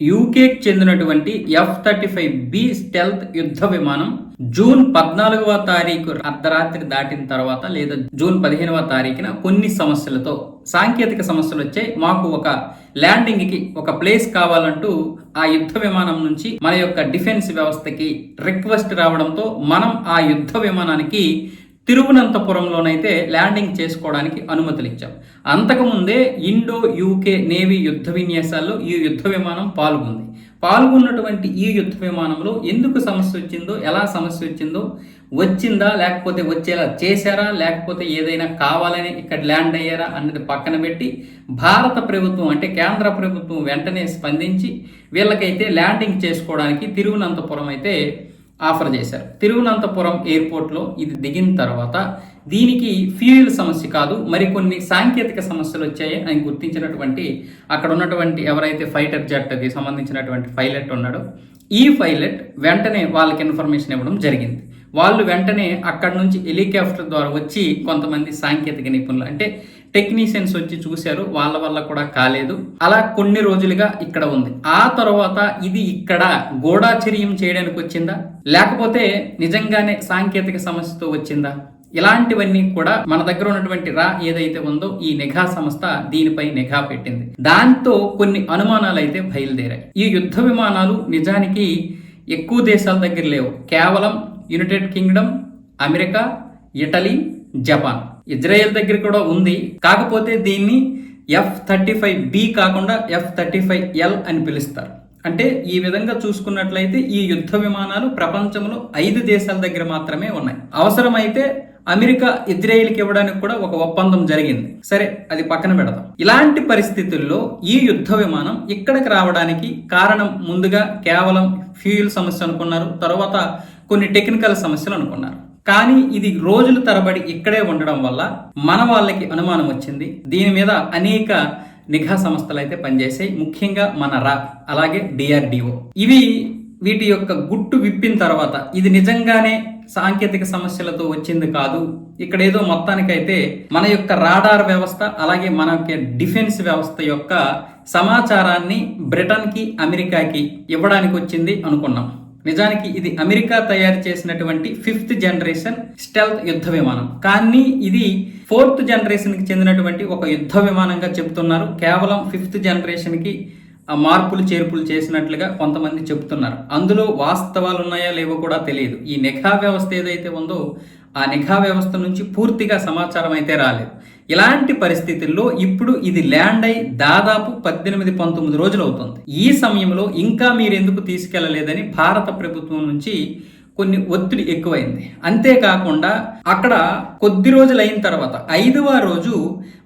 యూకేకి చెందినటువంటి F thirty five B stealth యుద్ధ విమానం జూన్ పద్నాలుగవ తారీఖు అర్ధరాత్రి దాటిన తర్వాత లేదా జూన్ పదిహేనవ తారీఖున కొన్ని సమస్యలతో సాంకేతిక సమస్యలు వచ్చాయి. మాకు ఒక ల్యాండింగ్కి ఒక ప్లేస్ కావాలంటూ ఆ యుద్ధ విమానం నుంచి మన యొక్క డిఫెన్స్ వ్యవస్థకి రిక్వెస్ట్ రావడంతో మనం ఆ యుద్ధ విమానానికి తిరువనంతపురంలోనైతే ల్యాండింగ్ చేసుకోవడానికి అనుమతులు ఇచ్చాం అంతకుముందే ఇండో యూకే నేవీ యుద్ధ విన్యాసాల్లో ఈ యుద్ధ విమానం పాల్గొంది. పాల్గొన్నటువంటి ఈ యుద్ధ విమానంలో ఎందుకు సమస్య వచ్చిందో ఎలా సమస్య వచ్చిందో వచ్చిందా లేకపోతే వచ్చేలా చేశారా లేకపోతే ఏదైనా కావాలని ఇక్కడ ల్యాండ్ అయ్యారా అన్నది పక్కన పెట్టి భారత ప్రభుత్వం అంటే కేంద్ర ప్రభుత్వం వెంటనే స్పందించి వీళ్ళకైతే ల్యాండింగ్ చేసుకోవడానికి తిరువనంతపురం అయితే ఆఫర్ చేశారు. తిరువనంతపురం ఎయిర్పోర్ట్లో ఇది దిగిన తర్వాత దీనికి ఫ్యూయల్ సమస్య కాదు మరికొన్ని సాంకేతిక సమస్యలు వచ్చాయి అని గుర్తించినటువంటి అక్కడ ఉన్నటువంటి ఎవరైతే ఫైటర్ జెట్కి సంబంధించినటువంటి పైలట్ ఉన్నాడో ఈ పైలట్ వెంటనే వాళ్ళకి ఇన్ఫర్మేషన్ ఇవ్వడం జరిగింది. వాళ్ళు వెంటనే అక్కడ నుంచి హెలికాప్టర్ ద్వారా వచ్చి కొంతమంది సాంకేతిక నిపుణులు అంటే టెక్నీషియన్స్ వచ్చి చూశారు వాళ్ళ వల్ల కూడా కాలేదు. అలా కొన్ని రోజులుగా ఇక్కడ ఉంది. ఆ తర్వాత ఇది ఇక్కడ గూఢాచర్యం చేయడానికి వచ్చిందా? లేకపోతే నిజంగానే సాంకేతిక సమస్యతో వచ్చిందా? ఇలాంటివన్నీ కూడా మన దగ్గర ఉన్నటువంటి రా ఏదైతే ఉందో ఈ నిఘా సంస్థ దీనిపై నిఘా పెట్టింది. దాంతో కొన్ని అనుమానాలు అయితే బయలుదేరాయి. ఈ యుద్ధ విమానాలు నిజానికి ఎక్కువ దేశాల దగ్గర లేవు. కేవలం united kingdom America Italy Japan. Israel దగ్గర కూడా ఉంది. కాకపోతే దీన్ని ఎఫ్ థర్టీ ఫైవ్ బి కాకుండా ఎఫ్ థర్టీ ఫైవ్ ఎల్ అని పిలుస్తారు. అంటే ఈ విధంగా చూసుకున్నట్లయితే ఈ యుద్ధ విమానాలు ప్రపంచంలో ఐదు దేశాల దగ్గర మాత్రమే ఉన్నాయి. అవసరమైతే అమెరికా ఇజ్రాయిల్కి ఇవ్వడానికి కూడా ఒక ఒప్పందం జరిగింది. సరే అది పక్కన పెడదాం. ఇలాంటి పరిస్థితుల్లో ఈ యుద్ధ విమానం ఇక్కడికి రావడానికి కారణం ముందుగా కేవలం ఫ్యూయల్ సమస్య అనుకున్నారు. తర్వాత కొన్ని టెక్నికల్ సమస్యలు అనుకున్నారు. కానీ ఇది రోజుల తరబడి ఇక్కడే ఉండడం వల్ల మన వాళ్ళకి అనుమానం వచ్చింది. దీని మీద అనేక నిఘా సంస్థలు అయితే పనిచేసాయి ముఖ్యంగా మన రా అలాగే డిఆర్డిఓ. ఇవి వీటి యొక్క గుట్టు విప్పిన తర్వాత ఇది నిజంగానే సాంకేతిక సమస్యలతో వచ్చింది కాదు. ఇక్కడ ఏదో మొత్తానికైతే మన యొక్క రాడార్ వ్యవస్థ అలాగే మన యొక్క డిఫెన్స్ వ్యవస్థ యొక్క సమాచారాన్ని బ్రిటన్కి అమెరికాకి ఇవ్వడానికి వచ్చింది అనుకున్నాం. నిజానికి ఇది అమెరికా తయారు చేసినటువంటి ఫిఫ్త్ జనరేషన్ స్టెల్త్ యుద్ధ విమానం. కానీ ఇది ఫోర్త్ జనరేషన్కి చెందినటువంటి ఒక యుద్ధ విమానంగా చెబుతున్నారు. కేవలం ఫిఫ్త్ జనరేషన్కి మార్పులు చేర్పులు చేసినట్లుగా కొంతమంది చెబుతున్నారు. అందులో వాస్తవాలు ఉన్నాయా లేవో కూడా తెలియదు. ఈ నిఘా వ్యవస్థ ఏదైతే ఉందో ఆ నిఘా వ్యవస్థ నుంచి పూర్తిగా సమాచారం అయితే రాలేదు. ఇలాంటి పరిస్థితుల్లో ఇప్పుడు ఇది ల్యాండ్ అయి దాదాపు పద్దెనిమిది పంతొమ్మిది రోజులు అవుతుంది ఈ సమయంలో ఇంకా మీరు ఎందుకు తీసుకెళ్ళలేదని భారత ప్రభుత్వం నుంచి కొన్ని ఒత్తిడి ఎక్కువైంది. అంతేకాకుండా అక్కడ కొద్ది రోజులు అయిన తర్వాత ఐదవ రోజు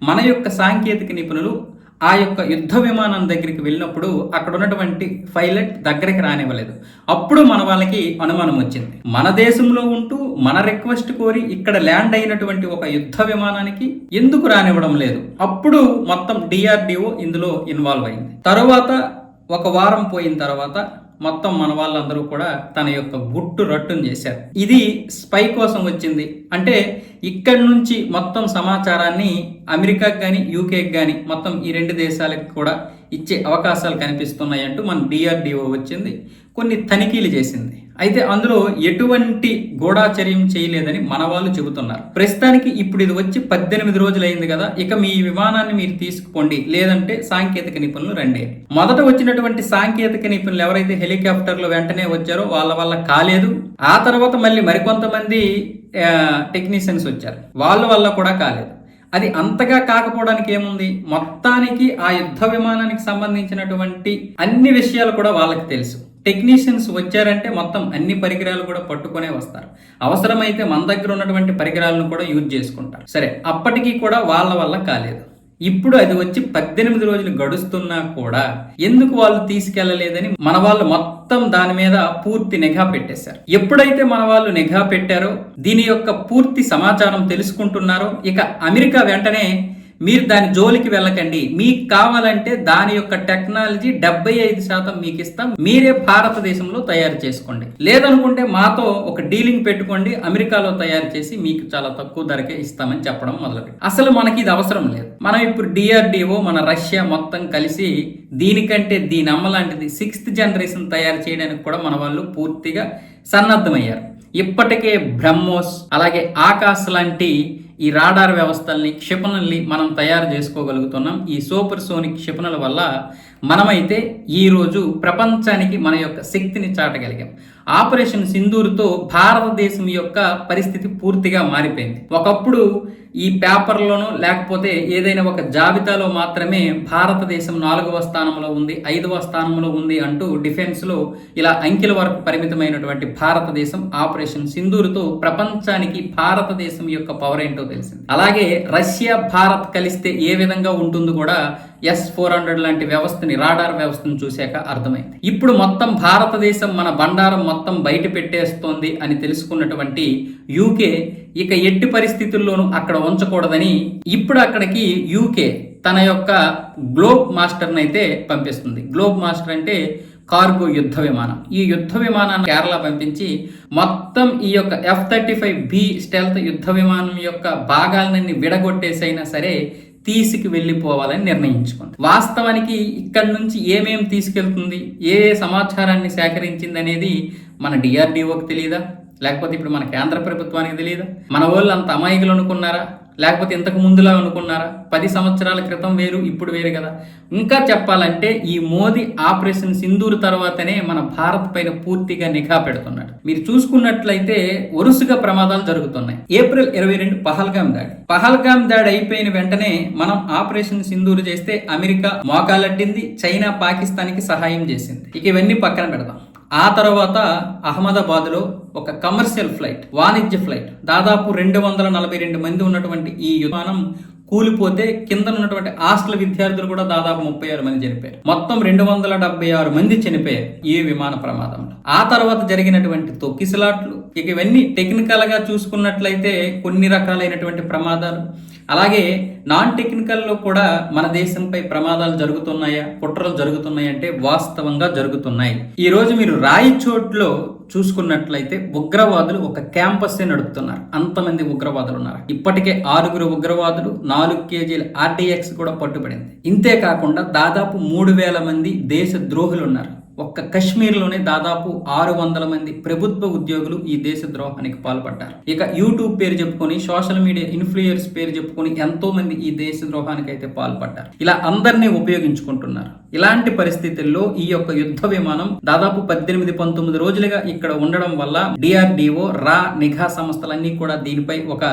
మన యొక్క సాంకేతిక నిపుణులు ఆ యొక్క యుద్ధ విమానం దగ్గరికి వెళ్ళినప్పుడు అక్కడ ఉన్నటువంటి పైలట్ దగ్గరికి రానివ్వలేదు. అప్పుడు మన వాళ్ళకి అనుమానం వచ్చింది. మన దేశంలో ఉంటూ మన రిక్వెస్ట్ కోరి ఇక్కడ ల్యాండ్ అయినటువంటి ఒక యుద్ధ విమానానికి ఎందుకు రానివ్వడం లేదు? అప్పుడు మొత్తం డిఆర్డిఓ ఇందులో ఇన్వాల్వ్ అయింది. తరువాత ఒక వారం పోయిన తర్వాత మొత్తం మన వాళ్ళందరూ కూడా తన యొక్క గుట్టు రట్టును చేశారు. ఇది స్పై కోసం వచ్చింది. అంటే ఇక్కడి నుంచి మొత్తం సమాచారాన్ని అమెరికాకి కానీ యూకేకి కానీ మొత్తం ఈ రెండు దేశాలకు కూడా ఇచ్చే అవకాశాలు కనిపిస్తున్నాయంటూ మన డిఆర్డిఓ వచ్చింది. కొన్ని తనిఖీలు చేసింది. అయితే అందులో ఎటువంటి గూఢాచర్యం చేయలేదని మన వాళ్ళు చెబుతున్నారు. ప్రస్తుతానికి ఇప్పుడు ఇది వచ్చి పద్దెనిమిది రోజులు అయింది కదా ఇక మీ విమానాన్ని మీరు తీసుకుపోండి లేదంటే సాంకేతిక నిపుణులు రండి. మొదట వచ్చినటువంటి సాంకేతిక నిపుణులు ఎవరైతే హెలికాప్టర్లు వెంటనే వచ్చారో వాళ్ళ వల్ల కాలేదు. ఆ తర్వాత మళ్ళీ మరికొంతమంది టెక్నీషియన్స్ వచ్చారు. వాళ్ళ వల్ల కూడా కాలేదు. అది అంతగా కాకపోవడానికి ఏముంది? మొత్తానికి ఆ యుద్ధ విమానానికి సంబంధించినటువంటి అన్ని విషయాలు కూడా వాళ్ళకి తెలుసు. టెక్నీషియన్స్ వచ్చారంటే మొత్తం అన్ని పరికరాలు కూడా పట్టుకునే వస్తారు. అవసరమైతే మన దగ్గర ఉన్నటువంటి పరికరాలను కూడా యూజ్ చేసుకుంటారు. సరే అప్పటికీ కూడా వాళ్ళ వల్ల కాలేదు. ఇప్పుడు అది వచ్చి పద్దెనిమిది రోజులు గడుస్తున్నా కూడా ఎందుకు వాళ్ళు తీసుకెళ్ళలేదని మన వాళ్ళు మొత్తం దాని మీద పూర్తి నిఘా పెట్టేశారు. ఎప్పుడైతే మన వాళ్ళు నిఘా పెట్టారో దీని యొక్క పూర్తి సమాచారం తెలుసుకుంటున్నారో ఇక అమెరికా వెంటనే మీరు దాని జోలికి వెళ్ళకండి. మీకు కావాలంటే దాని యొక్క టెక్నాలజీ డెబ్బై ఐదు శాతం మీకు ఇస్తాం. మీరే భారతదేశంలో తయారు చేసుకోండి. లేదనుకుంటే మాతో ఒక డీలింగ్ పెట్టుకోండి. అమెరికాలో తయారు చేసి మీకు చాలా తక్కువ ధరకే ఇస్తామని చెప్పడం మొదలుపెట్టి. అసలు మనకి ఇది అవసరం లేదు. మనం ఇప్పుడు డిఆర్డిఓ మన రష్యా మొత్తం కలిసి దీనికంటే దీని అమ్మలాంటిది సిక్స్త్ జనరేషన్ తయారు చేయడానికి కూడా మన వాళ్ళు పూర్తిగా సన్నద్ధమయ్యారు. ఇప్పటికే బ్రహ్మోస్ అలాగే ఆకాశ్ లాంటి ఈ రాడార్ వ్యవస్థల్ని క్షిపణుల్ని మనం తయారు చేసుకోగలుగుతున్నాం. ఈ సూపర్ సోనిక్ క్షిపణుల వల్ల మనమైతే ఈరోజు ప్రపంచానికి మన యొక్క శక్తిని చాటగలిగాం. ఆపరేషన్ సింధూర్తో భారతదేశం యొక్క పరిస్థితి పూర్తిగా మారిపోయింది. ఒకప్పుడు ఈ పేపర్లోనో లేకపోతే ఏదైనా ఒక జాబితాలో మాత్రమే భారతదేశం నాలుగవ స్థానంలో ఉంది ఐదవ స్థానంలో ఉంది అంటూ డిఫెన్స్లో ఇలా అంకెల వరకు పరిమితమైనటువంటి భారతదేశం ఆపరేషన్ సింధూర్తో ప్రపంచానికి భారతదేశం యొక్క పవర్ ఏంటో తెలిసింది. అలాగే రష్యా భారత్ కలిస్తే ఏ విధంగా ఉంటుందో కూడా ఎస్ ఫోర్ హండ్రెడ్ లాంటి వ్యవస్థని రాడార్ వ్యవస్థను చూశాక అర్థమైంది. ఇప్పుడు మొత్తం భారతదేశం మన బండారం మొత్తం మొత్తం బయట పెట్టేస్తోంది అని తెలుసుకున్నటువంటి యూకే ఇక ఎట్టి పరిస్థితుల్లోనూ అక్కడ ఉంచకూడదని ఇప్పుడు అక్కడికి యూకే తన యొక్క గ్లోబ్ మాస్టర్ని అయితే పంపిస్తుంది. గ్లోబ్ మాస్టర్ అంటే కార్గో యుద్ధ విమానం. ఈ యుద్ధ విమానాన్ని కేరళ పంపించి మొత్తం ఈ యొక్క F thirty five B stealth యుద్ధ విమానం యొక్క భాగాలన్నీ విడగొట్టేసైనా సరే తీసుకు వెళ్ళిపోవాలని నిర్ణయించుకుంది. వాస్తవానికి ఇక్కడి నుంచి ఏమేమి తీసుకెళ్తుంది ఏ ఏ సమాచారాన్ని సేకరించింది అనేది మన డిఆర్డిఓకి తెలియదా లేకపోతే ఇప్పుడు మన కేంద్ర ప్రభుత్వానికి తెలియదా మన వాళ్ళు అంత అమాయకులు అనుకున్నారా? లేకపోతే ఇంతకు ముందులా అనుకున్నారా? పది సంవత్సరాల క్రితం వేరు ఇప్పుడు వేరు కదా. ఇంకా చెప్పాలంటే ఈ మోదీ ఆపరేషన్ సింధూర్ తర్వాతనే మన భారత్ పైన పూర్తిగా నిఘా పెడుతున్నాడు. మీరు చూసుకున్నట్లయితే వరుసగా ప్రమాదాలు జరుగుతున్నాయి. ఏప్రిల్ ఇరవై రెండు పహల్గామ్ దాడి. పహల్గామ్ దాడి అయిపోయిన వెంటనే మనం ఆపరేషన్ సింధూర్ చేస్తే అమెరికా మోకాలడ్డింది చైనా పాకిస్తాన్కి సహాయం చేసింది. ఇక ఇవన్నీ పక్కన పెడదాం. ఆ తర్వాత అహ్మదాబాద్లో ఒక కమర్షియల్ ఫ్లైట్ వాణిజ్య ఫ్లైట్. దాదాపు రెండు వందల నలభై రెండు మంది ఉన్నటువంటి ఈ విమానం కూలిపోతే కింద ఉన్నటువంటి హాస్టల్ విద్యార్థులు కూడా దాదాపు ముప్పై ఆరు మంది చనిపోయారు. మొత్తం రెండు వందల డెబ్బై ఆరు మంది చనిపోయారు ఈ విమాన ప్రమాదంలో. ఆ తర్వాత జరిగినటువంటి తొక్కిసలాట్లు ఇక ఇవన్నీ టెక్నికల్గా చూసుకున్నట్లయితే కొన్ని రకాలైనటువంటి ప్రమాదాలు అలాగే నాన్ టెక్నికల్లో కూడా మన దేశంపై ప్రమాదాలు జరుగుతున్నాయా కుట్రలు జరుగుతున్నాయంటే వాస్తవంగా జరుగుతున్నాయి. ఈ రోజు మీరు రాయిచోట్లో చూసుకున్నట్లయితే ఉగ్రవాదులు ఒక క్యాంపస్ నడుపుతున్నారు. అంతమంది ఉగ్రవాదులు ఉన్నారు ఇప్పటికే ఆరుగురు ఉగ్రవాదులు నాలుగు కేజీల ఆర్టీఎక్స్ కూడా పట్టుబడింది. ఇంతే కాకుండా దాదాపు మూడు వేల మంది దేశ ద్రోహులు ఉన్నారు ఒక్క కశ్మీర్లోనే దాదాపు ఆరు వందల మంది ప్రభుత్వ ఉద్యోగులు ఈ దేశ ద్రోహానికి పాల్పడ్డారు. ఇక యూట్యూబ్ పేరు చెప్పుకొని సోషల్ మీడియా ఇన్ఫ్లుయర్స్ పేరు చెప్పుకొని ఎంతో మంది ఈ దేశ ద్రోహానికి అయితే పాల్పడ్డారు. ఇలా అందరినీ ఉపయోగించుకుంటున్నారు. ఇలాంటి పరిస్థితుల్లో ఈ యొక్క యుద్ధ విమానం దాదాపు పద్దెనిమిది పంతొమ్మిది రోజులుగా ఇక్కడ ఉండడం వల్ల డిఆర్డిఓ రా నిఘా సంస్థలన్నీ కూడా దీనిపై ఒక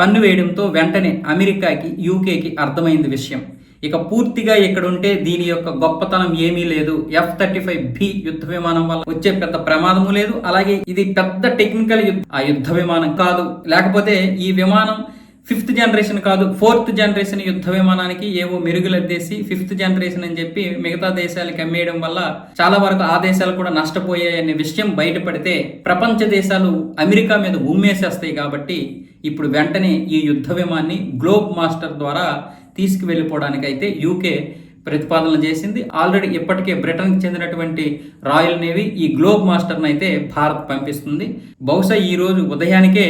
కన్ను వేయడంతో వెంటనే అమెరికాకి యూకేకి అర్థమైంది విషయం. ఇక పూర్తిగా ఇక్కడ ఉంటే దీని యొక్క గొప్పతనం ఏమీ లేదు. ఎఫ్ థర్టీ ఫైవ్ బి యుద్ధ విమానం వల్ల వచ్చే పెద్ద ప్రమాదము లేదు. అలాగే ఇది పెద్ద టెక్నికల్ ఆ యుద్ధ విమానం కాదు. లేకపోతే ఈ విమానం ఫిఫ్త్ జనరేషన్ కాదు ఫోర్త్ జనరేషన్ యుద్ధ విమానానికి ఏవో మెరుగులద్దేసి ఫిఫ్త్ జనరేషన్ అని చెప్పి మిగతా దేశాలకి అమ్మేయడం వల్ల చాలా వరకు ఆ దేశాలు కూడా నష్టపోయాయనే విషయం బయటపడితే ప్రపంచ దేశాలు అమెరికా మీద ఉమ్మేసేస్తాయి కాబట్టి ఇప్పుడు వెంటనే ఈ యుద్ధ విమాన్ని గ్లోబ్ మాస్టర్ ద్వారా తీసుకువెళ్ళిపోవడానికి అయితే యూకే ప్రతిపాదన చేసింది. ఆల్రెడీ ఇప్పటికే బ్రిటన్కి చెందినటువంటి రాయల్ నేవీ ఈ గ్లోబ్ మాస్టర్ని అయితే భారత్ పంపిస్తుంది. బహుశా ఈ రోజు ఉదయానికే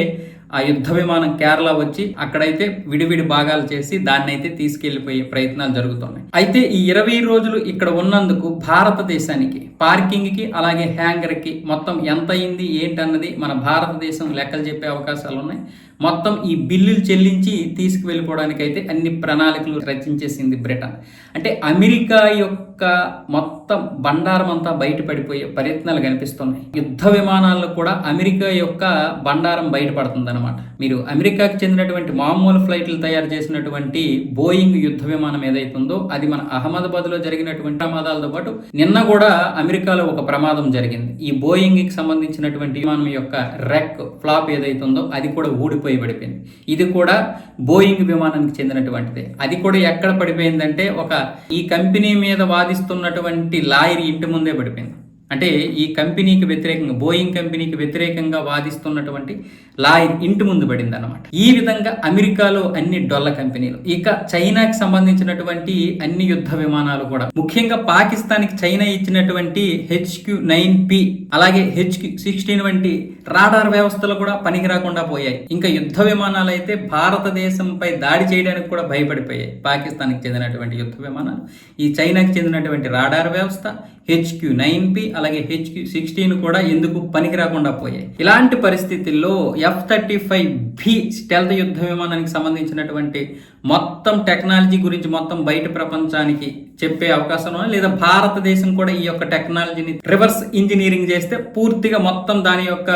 ఆ యుద్ధ విమానం కేరళ వచ్చి అక్కడైతే విడివిడి భాగాలు చేసి దాన్ని అయితే తీసుకెళ్ళిపోయే ప్రయత్నాలు జరుగుతున్నాయి. అయితే ఈ ఇరవై రోజులు ఇక్కడ ఉన్నందుకు భారతదేశానికి పార్కింగ్కి అలాగే హ్యాంగర్కి మొత్తం ఎంత అయింది ఏంటన్నది మన భారతదేశం లెక్కలు చెప్పే అవకాశాలు ఉన్నాయి. మొత్తం ఈ బిల్లులు చెల్లించి తీసుకువెళ్ళిపోవడానికి అయితే అన్ని ప్రణాళికలు రచించేసింది బ్రిటన్. అంటే అమెరికా యొక్క మొత్తం బండారం అంతా బయటపడిపోయే ప్రయత్నాలు కనిపిస్తున్నాయి. యుద్ధ విమానాల్లో కూడా అమెరికా యొక్క బండారం బయటపడుతుంది అనమాట మీరు అమెరికాకి చెందినటువంటి మామూలు ఫ్లైట్లు తయారు చేసినటువంటి బోయింగ్ యుద్ధ విమానం ఏదైతుందో అది మన అహ్మదాబాద్లో జరిగినటువంటి ప్రమాదాలతో పాటు నిన్న కూడా అమెరికాలో ఒక ప్రమాదం జరిగింది. ఈ బోయింగ్కి సంబంధించినటువంటి విమానం యొక్క రెక్ ఫ్లాప్ ఏదైతుందో అది కూడా ఊడిపోయి పడిపోయింది ఇది కూడా బోయింగ్ విమానానికి చెందినటువంటిదే. అది కూడా ఎక్కడ పడిపోయిందంటే ఒక ఈ కంపెనీ మీద వాదిస్తున్నటువంటి లాయర్ ఇంటి ముందే పడిపోయింది. అంటే ఈ కంపెనీకి వ్యతిరేకంగా బోయింగ్ కంపెనీకి వ్యతిరేకంగా వాదిస్తున్నటువంటి లాయర్ ఇంటి ముందు పడింది అనమాట ఈ విధంగా అమెరికాలో అన్ని డొల్ల కంపెనీలు ఇక చైనాకి సంబంధించినటువంటి అన్ని యుద్ధ విమానాలు కూడా ముఖ్యంగా పాకిస్తాన్కి చైనా ఇచ్చినటువంటి హెచ్క్యూ నైన్ పి అలాగే హెచ్క్యూ సిక్స్టీన్ వంటి రాడార్ వ్యవస్థలు కూడా పనికి రాకుండా పోయాయి. ఇంకా యుద్ధ విమానాలు అయితే భారతదేశంపై దాడి చేయడానికి కూడా భయపడిపోయాయి. పాకిస్తాన్కి చెందినటువంటి యుద్ధ విమానాలు ఈ చైనాకి చెందినటువంటి రాడార్ వ్యవస్థ హెచ్క్యూ నైన్ పి అలాగే హెచ్ సిక్స్టీన్ కూడా ఎందుకు పనికి రాకుండా పోయాయి. ఇలాంటి పరిస్థితుల్లో F thirty five B stealth యుద్ధ విమానానికి సంబంధించినటువంటి మొత్తం టెక్నాలజీ గురించి మొత్తం బయట ప్రపంచానికి చెప్పే అవకాశం లేదా భారతదేశం కూడా ఈ యొక్క టెక్నాలజీని రివర్స్ ఇంజనీరింగ్ చేస్తే పూర్తిగా మొత్తం దాని యొక్క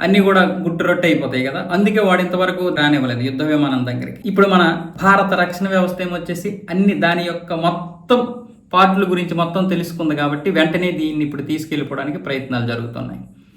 అన్ని కూడా గుట్టు రొట్టె అయిపోతాయి కదా? అందుకే వాడు ఇంతవరకు రానివ్వలేదు యుద్ధ విమానం దగ్గరికి. ఇప్పుడు మన భారత రక్షణ వ్యవస్థ ఏమొచ్చేసి అన్ని దాని యొక్క మొత్తం పార్ట్ల గురించి మొత్తం తెలుసుకుంది కాబట్టి వెంటనే దీన్ని ఇప్పుడు తీసుకెళ్ళిపోవడానికి ప్రయత్నాలు జరుగుతున్నాయి.